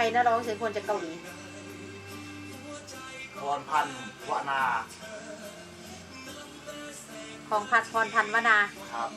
รนะร้องเสียงคนจากเกาหลีพรพันธ์วนา ของพัดพรพันธ์วนา ครับ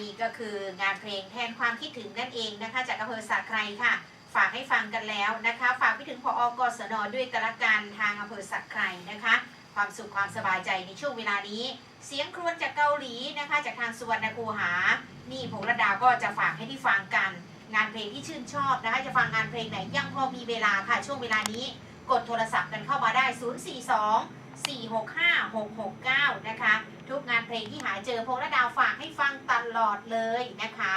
นี่ก็คืองานเพลงแทนความคิดถึงนั่นเองนะคะ จากอำเภอสาไครค่ะ ฝากให้ฟังกันแล้วนะคะ ฝากไปถึงพออกศนด้วยกละกันทางอำเภอสักไครนะคะ ความสุขความสบายใจในช่วงเวลานี้ เสียงครวญจากเกาหลีนะคะ จากทางสุวรรณคูหา นี่ผงระดาก็จะฝากให้ที่ฟังกัน งานเพลงที่ชื่นชอบนะคะ จะฟังงานเพลงไหนยังพอมีเวลาค่ะช่วงเวลานี้ กดโทรศัพท์กันเข้ามาได้ 042 465 669 นะคะ ทุกงานเพลงที่หาเจอพงระดาวฝากให้ฟังตลอดเลยนะคะ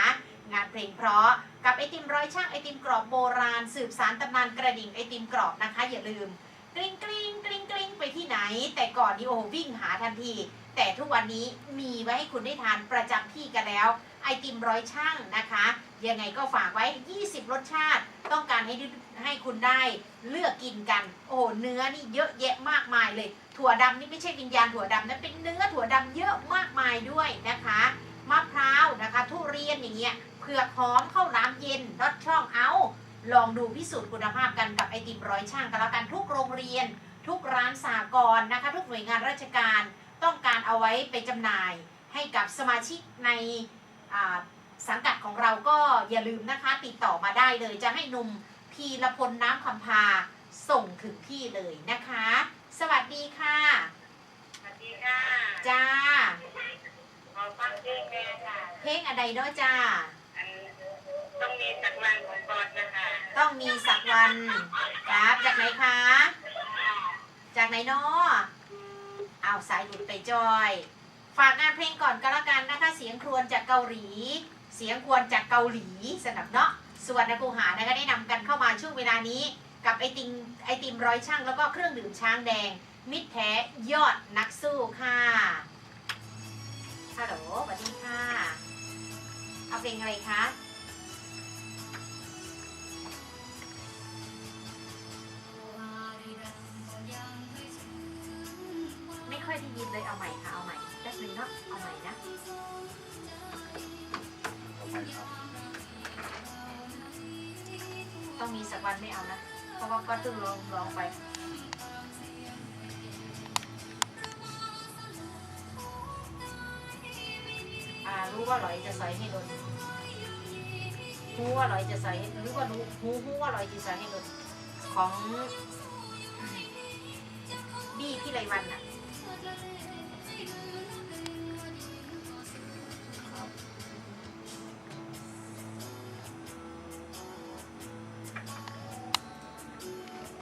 งานเพลงเพราะกับไอติมร้อยช่างไอติมกรอบโบราณ สืบสารตำนานกระดิ่งไอติมกรอบนะคะ อย่าลืมกลิ้งกลิ้งกลิ้งกลิ้งไปที่ไหน แต่ก่อนนี่โอ้โหวิ่งหาทันที แต่ทุกวันนี้มีไว้ให้คุณได้ทานประจำที่กันแล้ว ไอติมร้อยช่างนะคะ ยังไงก็ฝากไว้ 20 รสชาติ ต้องการให้ให้คุณได้เลือกกินกัน โอ้เนื้อนี่เยอะแยะมากมายเลย ถั่วดำนี่ไม่ใช่วิญญาณถั่วดำนะเป็นเนื้อถั่วดำเยอะมากมายด้วยนะคะมะพร้าวนะคะ ทุเรียนอย่างเงี้ยเผือกหอมข้าวหลามเย็นรสช่องเอาลองดูพิสูจน์คุณภาพกันกับไอติมร้อยช่างกันแล้วกันทุกโรงเรียน ทุกร้านสากลนะคะ ทุกหน่วยงานราชการต้องการเอาไว้ไปจำหน่ายให้กับสมาชิกใน สังกัดของเราก็อย่าลืมนะคะ ติดต่อมาได้เลย จะให้หนุ่มพีรพลน้ำคำพาส่งถึงที่เลยนะคะ สวัสดีค่ะ สวัสดีค่ะจ้าขอฟังเพลงแม่ค่ะ เพลงอะไรเนาะจ้า อันต้องมีสักวันของกอดนะคะต้องมีสักวันครับจากไหนคะ จากไหนเนาะเอาสายหลุดไปจอย ฝากงานเพลงก่อนก็แล้วกันนะคะ เสียงครวญจากเกาหลี เสียงครวญจากเกาหลีสนับเนาะส่วนนักกูหานะคะได้นำกันเข้ามาช่วงเวลานี้ กับไอติมไอติมร้อยช่างแล้วก็เครื่องดื่มช้างแดง มิตรแท้ยอดนักสู้ค่ะฮัลโหลเอาเพลงอะไรคะไม่ค่อยได้ยินเลยเอาใหม่ค่ะเอาใหม่ นึงเนาะเอาใหม่นะเอาไปครับต้องมีสักวันไม่เอานะ เพราะว่าก็ตึงลองลองไปอ่ารู้ว่าลอยจะใส่ให้โดนรู้ว่าลอยจะใส่รู้ว่ารู้รู้รู้ว่าลอยจะใส่ให้โดนของบี้พี่ไรวันน่ะ